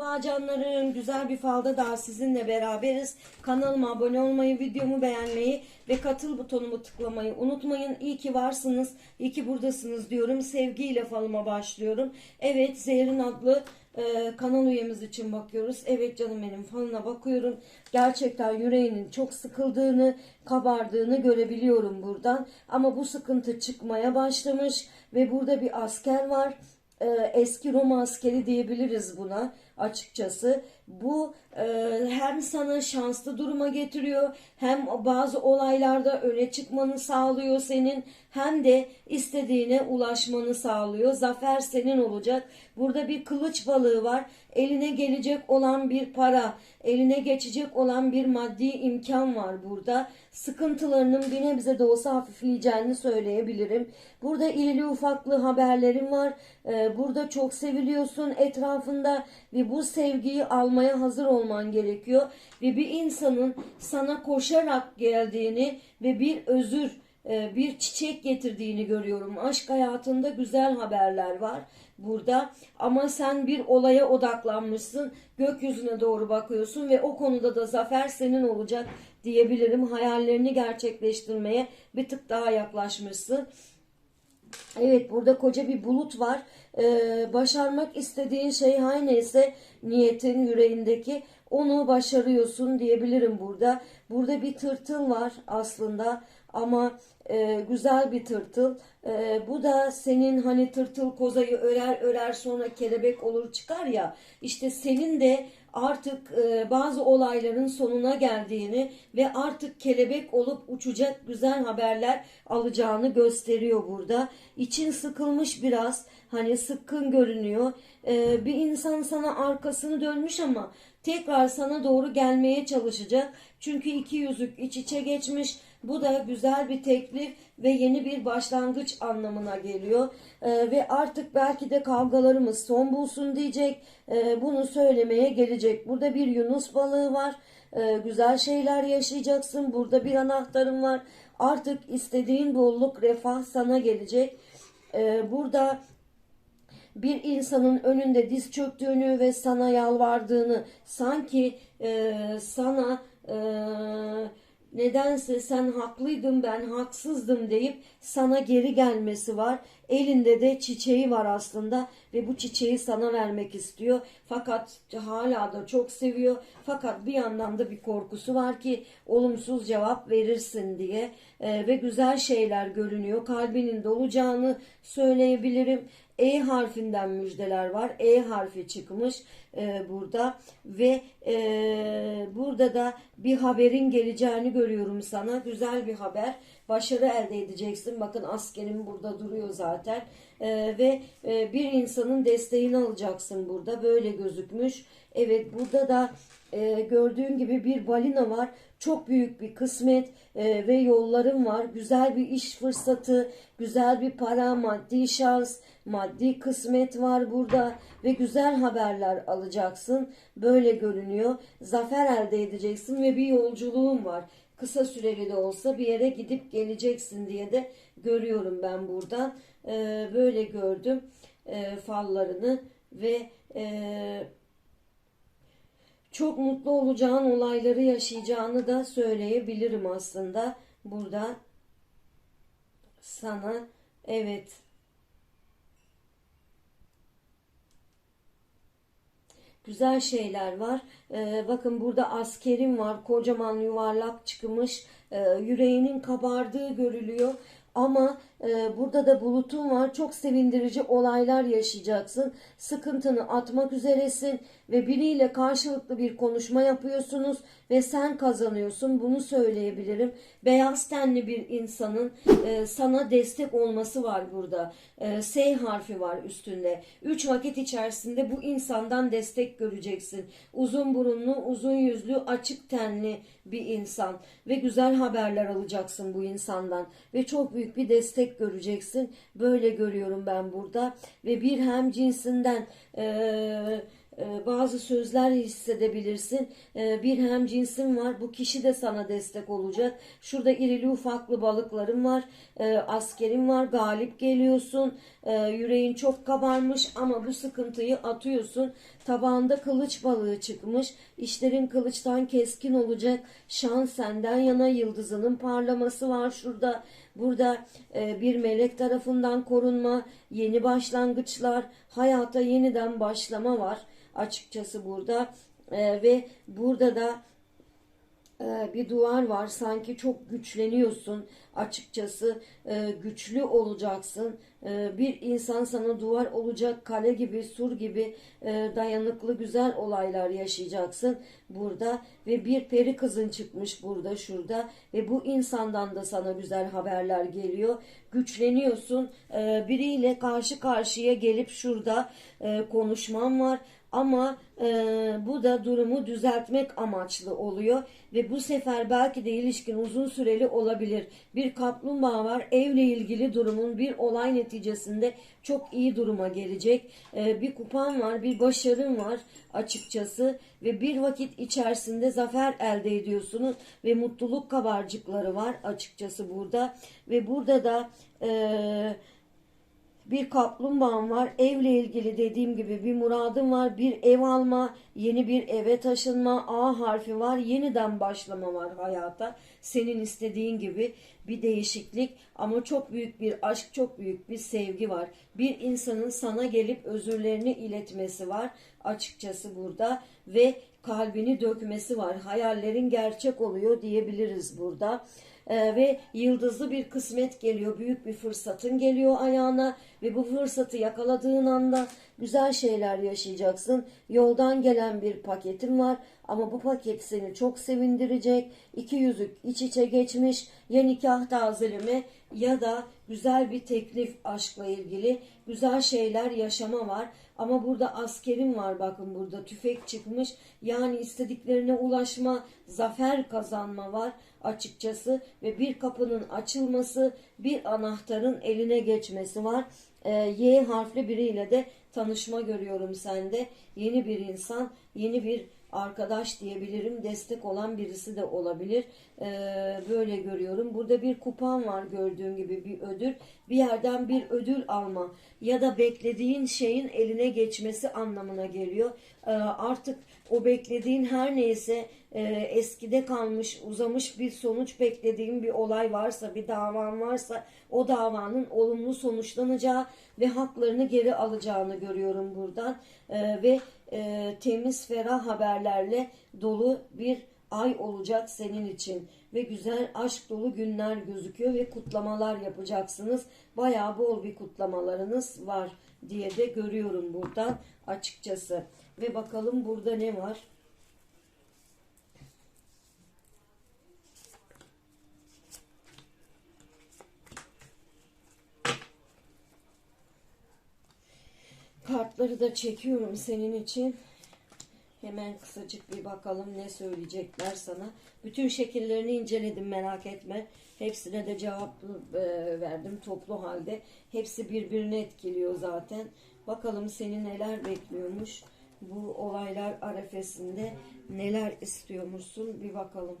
Merhaba. Güzel bir falda daha sizinle beraberiz. Kanalıma abone olmayı, videomu beğenmeyi ve katıl butonumu tıklamayı unutmayın. İyi ki varsınız, iyi ki buradasınız diyorum. Sevgiyle falıma başlıyorum. Evet Zehrin adlı e, kanal üyemiz için bakıyoruz. Evet canım benim falına bakıyorum. Gerçekten yüreğinin çok sıkıldığını, kabardığını görebiliyorum buradan. Ama bu sıkıntı çıkmaya başlamış ve burada bir asker var eski Roma askeri diyebiliriz buna açıkçası. Bu e, hem sana şanslı duruma getiriyor hem bazı olaylarda öne çıkmanı sağlıyor senin hem de istediğine ulaşmanı sağlıyor. Zafer senin olacak. Burada bir kılıç balığı var. Eline gelecek olan bir para, eline geçecek olan bir maddi imkan var burada. Sıkıntılarının bir nebze de olsa hafifleyeceğini söyleyebilirim. Burada irili ufaklı haberlerim var. Ee, burada çok seviliyorsun etrafında ve bu sevgiyi almaya hazır olman gerekiyor. Ve bir insanın sana koşarak geldiğini ve bir özür e, bir çiçek getirdiğini görüyorum. Aşk hayatında güzel haberler var burada ama sen bir olaya odaklanmışsın. Gökyüzüne doğru bakıyorsun ve o konuda da zafer senin olacak diyebilirim. Hayallerini gerçekleştirmeye bir tık daha yaklaşmışsın. Evet burada koca bir bulut var. Ee, başarmak istediğin şey her neyse niyetin yüreğindeki onu başarıyorsun diyebilirim burada. Burada bir tırtıl var aslında ama e, güzel bir tırtıl. E, bu da senin hani tırtıl kozayı örer örer sonra kelebek olur çıkar ya. İşte senin de artık e, bazı olayların sonuna geldiğini ve artık kelebek olup uçacak güzel haberler alacağını gösteriyor burada. İçin sıkılmış biraz hani sıkkın görünüyor. E, bir insan sana arkasını dönmüş ama tekrar sana doğru gelmeye çalışacak. Çünkü iki yüzük iç içe geçmiş. Bu da güzel bir teklif ve yeni bir başlangıç anlamına geliyor. Ee, ve artık belki de kavgalarımız son bulsun diyecek. Ee, bunu söylemeye gelecek. Burada bir Yunus balığı var. Ee, güzel şeyler yaşayacaksın. Burada bir anahtarım var. Artık istediğin bolluk, refah sana gelecek. Ee, burada bir insanın önünde diz çöktüğünü ve sana yalvardığını sanki e, sana e, nedense sen haklıydın ben haksızdım deyip sana geri gelmesi var. Elinde de çiçeği var aslında ve bu çiçeği sana vermek istiyor. Fakat hala da çok seviyor. Fakat bir yandan da bir korkusu var ki olumsuz cevap verirsin diye E, ve güzel şeyler görünüyor. Kalbinin dolacağını söyleyebilirim. E harfinden müjdeler var. E harfi çıkmış e, burada ve e, burada da bir haberin geleceğini görüyorum sana. Güzel bir haber. Başarı elde edeceksin. Bakın askerim burada duruyor zaten. E, ve e, bir insanın desteğini alacaksın burada. Böyle gözükmüş. Evet burada da e, gördüğün gibi bir balina var. Çok büyük bir kısmet e, ve yollarım var. Güzel bir iş fırsatı, güzel bir para, maddi şans, maddi kısmet var burada ve güzel haberler alacaksın. Böyle görünüyor. Zafer elde edeceksin ve bir yolculuğun var. Kısa süreli de olsa bir yere gidip geleceksin diye de görüyorum ben buradan. E, böyle gördüm e, fallarını ve e, çok mutlu olacağın olayları yaşayacağını da söyleyebilirim aslında. Burada sana evet güzel şeyler var. Ee, bakın burada askerim var. Kocaman yuvarlak çıkmış. Ee, yüreğinin kabardığı görülüyor. Ama e, burada da bulutun var. Çok sevindirici olaylar yaşayacaksın. Sıkıntını atmak üzeresin ve biriyle karşılıklı bir konuşma yapıyorsunuz ve sen kazanıyorsun. Bunu söyleyebilirim. Beyaz tenli bir insanın e, sana destek olması var burada. E, S harfi var üstünde. Üç vakit içerisinde bu insandan destek göreceksin. Uzun burunlu, uzun yüzlü, açık tenli bir insan ve güzel haberler alacaksın bu insandan ve çok büyük bir destek göreceksin. Böyle görüyorum ben burada ve bir hem cinsinden eee bazı sözler hissedebilirsin. E, Bir hem cinsin var. Bu kişi de sana destek olacak. Şurada irili ufaklı balıklarım var. E, Askerim var. Galip geliyorsun. E, yüreğin çok kabarmış ama bu sıkıntıyı atıyorsun. Tabağında kılıç balığı çıkmış. İşlerin kılıçtan keskin olacak. Şans senden yana yıldızının parlaması var şurada. Burada e, bir melek tarafından korunma, yeni başlangıçlar, hayata yeniden başlama var açıkçası burada. E, ve burada da e, bir duvar var. Sanki çok güçleniyorsun açıkçası. E, güçlü olacaksın. E, bir insan sana duvar olacak. Kale gibi, sur gibi dayanıklı güzel olaylar yaşayacaksın burada. Ve bir peri kızın çıkmış burada, şurada. Ve bu insandan da sana güzel haberler geliyor. Güçleniyorsun. Biriyle karşı karşıya gelip şurada konuşman var. Ama e, bu da durumu düzeltmek amaçlı oluyor ve bu sefer belki de ilişkin uzun süreli olabilir. Bir kaplumbağa var evle ilgili durumun bir olay neticesinde çok iyi duruma gelecek. E, bir kupan var, bir başarın var açıkçası ve bir vakit içerisinde zafer elde ediyorsunuz ve mutluluk kabarcıkları var açıkçası burada ve burada da eee bir kaplumbağam var. Evle ilgili dediğim gibi bir muradım var. Bir ev alma, yeni bir eve taşınma, A harfi var. Yeniden başlama var hayata. Senin istediğin gibi bir değişiklik ama çok büyük bir aşk, çok büyük bir sevgi var. Bir insanın sana gelip özürlerini iletmesi var açıkçası burada ve kalbini dökmesi var. Hayallerin gerçek oluyor diyebiliriz burada. Ee, ve yıldızlı bir kısmet geliyor, büyük bir fırsatın geliyor ayağına ve bu fırsatı yakaladığın anda güzel şeyler yaşayacaksın. Yoldan gelen bir paketin var ama bu paket seni çok sevindirecek. İki yüzük iç içe geçmiş ya nikah tazeleme ya da güzel bir teklif aşkla ilgili güzel şeyler yaşama var. Ama burada askerin var bakın burada tüfek çıkmış. Yani istediklerine ulaşma, zafer kazanma var açıkçası ve bir kapının açılması, bir anahtarın eline geçmesi var. Ee, y harfli biriyle de tanışma görüyorum sende. Yeni bir insan, yeni bir arkadaş diyebilirim. Destek olan birisi de olabilir. Ee, böyle görüyorum. Burada bir kupan var gördüğün gibi bir ödül. Bir yerden bir ödül alma ya da beklediğin şeyin eline geçmesi anlamına geliyor. Ee, artık o beklediğin her neyse e, eskide kalmış, uzamış bir sonuç beklediğin bir olay varsa, bir davan varsa o davanın olumlu sonuçlanacağı ve haklarını geri alacağını görüyorum buradan. Ee, ve e, temiz, ferah haberlerle dolu bir ay olacak senin için ve güzel aşk dolu günler gözüküyor ve kutlamalar yapacaksınız. Bayağı bol bir kutlamalarınız var diye de görüyorum buradan açıkçası. Ve bakalım burada ne var? Kartları da çekiyorum senin için. Hemen kısacık bir bakalım ne söyleyecekler sana. Bütün şekillerini inceledim merak etme. Hepsine de cevap e, verdim toplu halde. Hepsi birbirini etkiliyor zaten. Bakalım seni neler bekliyormuş. Bu olaylar arefesinde neler istiyormuşsun bir bakalım.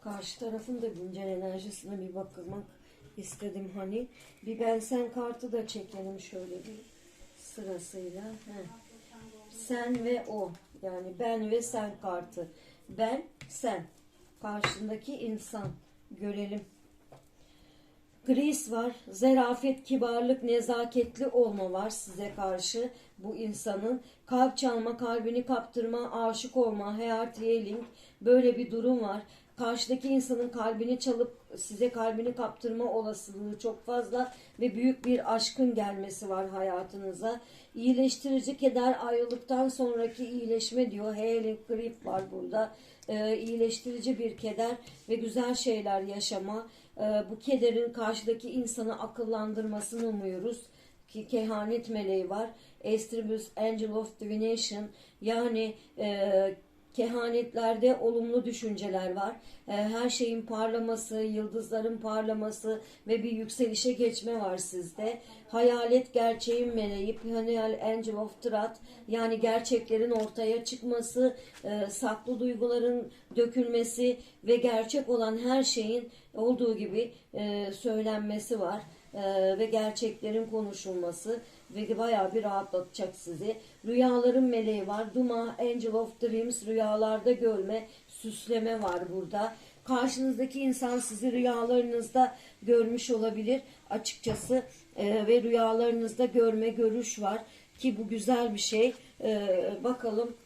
Karşı tarafın da güncel enerjisine bir bakmak istedim hani. Bir ben sen kartı da çekelim şöyle bir sırasıyla. Heh. Sen ve o. Yani ben ve sen kartı. Ben, sen. Karşındaki insan. Görelim. Gris var. Zerafet, kibarlık, nezaketli olma var size karşı bu insanın. Kalp çalma, kalbini kaptırma, aşık olma, heart healing böyle bir durum var. Karşıdaki insanın kalbini çalıp size kalbini kaptırma olasılığı çok fazla ve büyük bir aşkın gelmesi var hayatınıza. İyileştirici keder ayrılıktan sonraki iyileşme diyor. Healing grip var burada. Ee, iyileştirici bir keder ve güzel şeyler yaşama. Ee, bu kederin karşıdaki insanı akıllandırmasını umuyoruz. Ki kehanet meleği var. Astribus Angel of Divination yani e, Kehanetlerde olumlu düşünceler var. Ee, Her şeyin parlaması, yıldızların parlaması ve bir yükselişe geçme var sizde. Hayalet gerçeğin meleği, Pineal Angel of Truth yani gerçeklerin ortaya çıkması, e, saklı duyguların dökülmesi ve gerçek olan her şeyin olduğu gibi e, söylenmesi var. E, ve gerçeklerin konuşulması ve bayağı bir rahatlatacak sizi. Rüyaların meleği var. Duma, Angel of Dreams, rüyalarda görme, süsleme var burada. Karşınızdaki insan sizi rüyalarınızda görmüş olabilir açıkçası E, ve rüyalarınızda görme, görüş var ki bu güzel bir şey. E, bakalım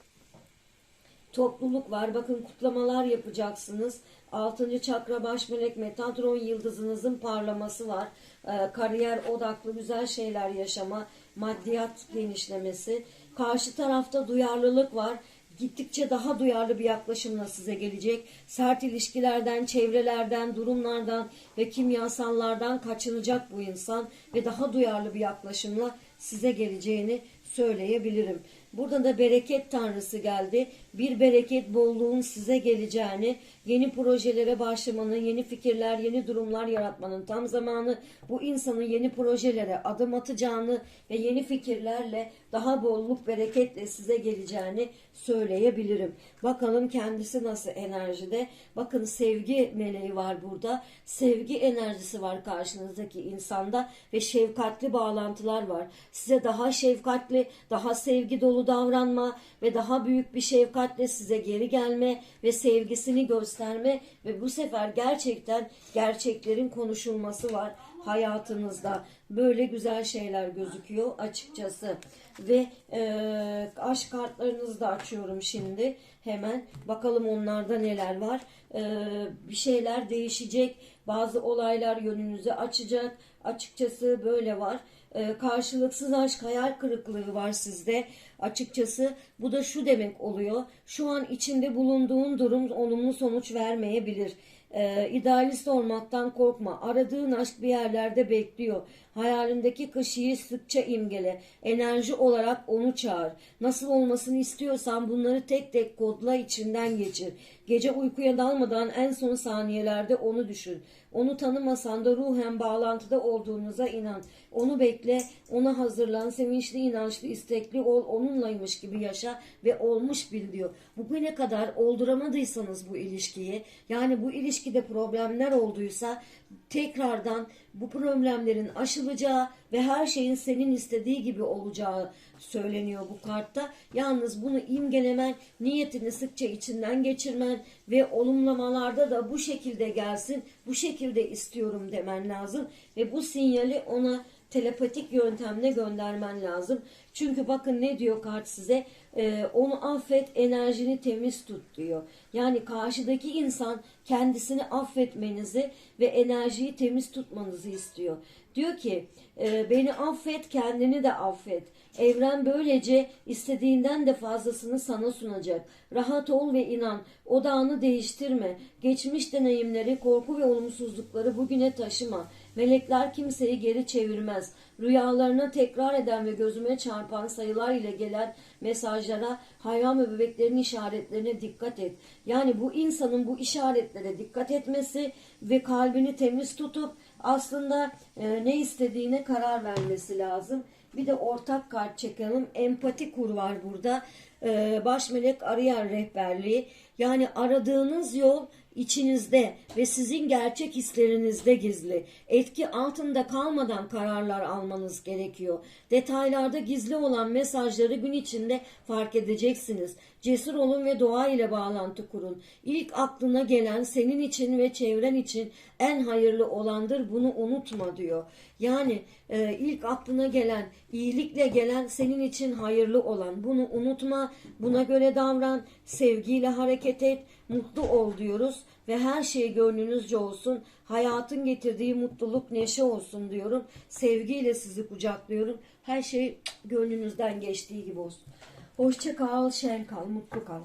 topluluk var. Bakın kutlamalar yapacaksınız. 6. çakra baş melek Metatron yıldızınızın parlaması var. Ee, kariyer odaklı güzel şeyler yaşama, maddiyat genişlemesi. Karşı tarafta duyarlılık var. Gittikçe daha duyarlı bir yaklaşımla size gelecek. Sert ilişkilerden, çevrelerden, durumlardan ve kimyasallardan kaçınacak bu insan ve daha duyarlı bir yaklaşımla size geleceğini söyleyebilirim. Burada da bereket tanrısı geldi. Bir bereket bolluğun size geleceğini, yeni projelere başlamanın, yeni fikirler, yeni durumlar yaratmanın tam zamanı. Bu insanın yeni projelere adım atacağını ve yeni fikirlerle daha bolluk, bereketle size geleceğini söyleyebilirim. Bakalım kendisi nasıl enerjide. Bakın sevgi meleği var burada. Sevgi enerjisi var karşınızdaki insanda ve şefkatli bağlantılar var. Size daha şefkatli, daha sevgi dolu davranma ve daha büyük bir şefkatle size geri gelme ve sevgisini gösterme ve bu sefer gerçekten gerçeklerin konuşulması var hayatınızda. Böyle güzel şeyler gözüküyor açıkçası. Ve e, aşk kartlarınızı da açıyorum şimdi. Hemen bakalım onlarda neler var. E, bir şeyler değişecek. Bazı olaylar yönünüzü açacak. Açıkçası böyle var. E, karşılıksız aşk hayal kırıklığı var sizde. Açıkçası bu da şu demek oluyor. Şu an içinde bulunduğun durum olumlu sonuç vermeyebilir. Ee, idealist olmaktan korkma. Aradığın aşk bir yerlerde bekliyor. Hayalindeki kişiyi sıkça imgele. Enerji olarak onu çağır. Nasıl olmasını istiyorsan bunları tek tek kodla içinden geçir. Gece uykuya dalmadan en son saniyelerde onu düşün. Onu tanımasan da ruhen bağlantıda olduğunuza inan. Onu bekle, ona hazırlan, sevinçli, inançlı, istekli ol, onunlaymış gibi yaşa ve olmuş bil diyor. Bugüne kadar olduramadıysanız bu ilişkiyi, yani bu ilişkide problemler olduysa tekrardan bu problemlerin aşılacağı ve her şeyin senin istediği gibi olacağı söyleniyor bu kartta. Yalnız bunu imgelemen, niyetini sıkça içinden geçirmen ve olumlamalarda da bu şekilde gelsin, bu şekilde istiyorum demen lazım ve bu sinyali ona telepatik yöntemle göndermen lazım. Çünkü bakın ne diyor kart size? Ee, onu affet, enerjini temiz tut diyor. Yani karşıdaki insan kendisini affetmenizi ve enerjiyi temiz tutmanızı istiyor. Diyor ki e, beni affet, kendini de affet. Evren böylece istediğinden de fazlasını sana sunacak. Rahat ol ve inan. Odağını değiştirme. Geçmiş deneyimleri, korku ve olumsuzlukları bugüne taşıma. Melekler kimseyi geri çevirmez. Rüyalarına tekrar eden ve gözüme çarpan sayılar ile gelen mesajlara, hayvan ve bebeklerin işaretlerine dikkat et. Yani bu insanın bu işaretlere dikkat etmesi ve kalbini temiz tutup aslında e, ne istediğine karar vermesi lazım. Bir de ortak kart çekelim. Empati kur var burada. Ee, baş melek arayan rehberliği. Yani aradığınız yol içinizde ve sizin gerçek hislerinizde gizli. Etki altında kalmadan kararlar almanız gerekiyor. Detaylarda gizli olan mesajları gün içinde fark edeceksiniz. Cesur olun ve doğa ile bağlantı kurun. İlk aklına gelen senin için ve çevren için en hayırlı olandır. Bunu unutma diyor. Yani e, ilk aklına gelen, iyilikle gelen senin için hayırlı olan. Bunu unutma. Buna göre davran. Sevgiyle hareket et. Mutlu ol diyoruz ve her şey gönlünüzce olsun. Hayatın getirdiği mutluluk, neşe olsun diyorum. Sevgiyle sizi kucaklıyorum. Her şey gönlünüzden geçtiği gibi olsun. Hoşça kal, şen kal, mutlu kal.